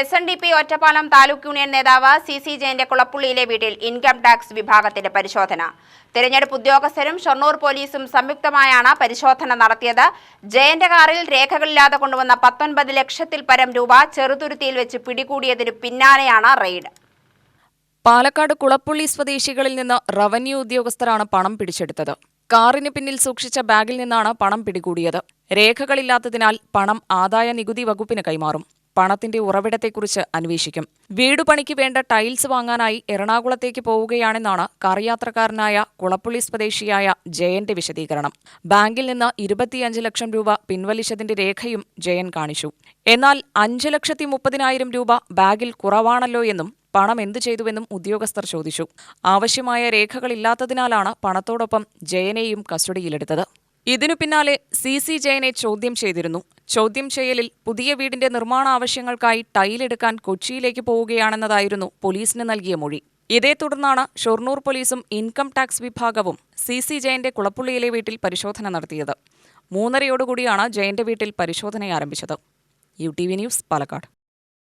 S N D P Ottapalam taluk union നേതാവ് C C ജയന്റെ കുളപ്പുള്ളിയിലെ വീട്ടിൽ ഇൻകം ടാക്സ് വിഭാഗത്തിന്റെ പരിശോധന. തിരഞ്ഞെടുപ്പ് ഉദ്യോഗസ്ഥരും ഷൊർണൂർ പോലീസും സംയുക്തമായാണ് പരിശോധന നടത്തിയത്. ജയന്റെ കാറിൽ രേഖകളില്ലാതെ കൊണ്ടുവന്ന പത്തൊൻപത് ലക്ഷത്തിൽ പരം രൂപ ചെറുതുരുത്തിയിൽ വെച്ച് പിടികൂടിയതിനു പിന്നാലെയാണ് റെയ്ഡ്. പാലക്കാട് കുളപ്പുള്ളി സ്വദേശികളിൽ നിന്ന് റവന്യൂ ഉദ്യോഗസ്ഥരാണ് പണം പിടിച്ചെടുത്തത്. കാറിന് പിന്നിൽ സൂക്ഷിച്ച ബാഗിൽ നിന്നാണ് പണം പിടികൂടിയത്. രേഖകളില്ലാത്തതിനാൽ പണം ആദായ നികുതി വകുപ്പിന് കൈമാറും. പണത്തിന്റെ ഉറവിടത്തെക്കുറിച്ച് അന്വേഷിക്കും. വീടുപണിക്ക് വേണ്ട ടൈൽസ് വാങ്ങാനായി എറണാകുളത്തേക്ക് പോവുകയാണെന്നാണ് കാർ യാത്രക്കാരനായ കുളപ്പുള്ളി സ്വദേശിയായ ജയന്റെ വിശദീകരണം. ബാങ്കിൽ നിന്ന് ഇരുപത്തിയഞ്ച് ലക്ഷം രൂപ പിൻവലിച്ചതിന്റെ രേഖയും ജയൻ കാണിച്ചു. എന്നാൽ അഞ്ച് ലക്ഷത്തി മുപ്പതിനായിരം രൂപ ബാഗിൽ കുറവാണല്ലോ എന്നും പണം എന്തു ചെയ്തുവെന്നും ഉദ്യോഗസ്ഥർ ചോദിച്ചു. ആവശ്യമായ രേഖകളില്ലാത്തതിനാലാണ് പണത്തോടൊപ്പം ജയനെയും കസ്റ്റഡിയിലെടുത്തത്. ഇതിനു പിന്നാലെ സി സി ജയനെ ചോദ്യം ചെയ്തിരുന്നു. ചോദ്യം ചെയ്യലിൽ പുതിയ വീടിന്റെ നിർമ്മാണ ആവശ്യങ്ങൾക്കായി ടൈലെടുക്കാൻ കൊച്ചിയിലേക്ക് പോവുകയാണെന്നതായിരുന്നു പോലീസിന് നൽകിയ മൊഴി. ഇതേ തുടർന്നാണ് ഷൊർണൂർ പോലീസും ഇൻകം ടാക്സ് വിഭാഗവും സി സി ജയന്റെ കുളപ്പുള്ളിയിലെ വീട്ടിൽ പരിശോധന നടത്തിയത്. മൂന്നരയോടുകൂടിയാണ് ജയന്റെ വീട്ടിൽ പരിശോധന ആരംഭിച്ചത് U T V news Palakkad.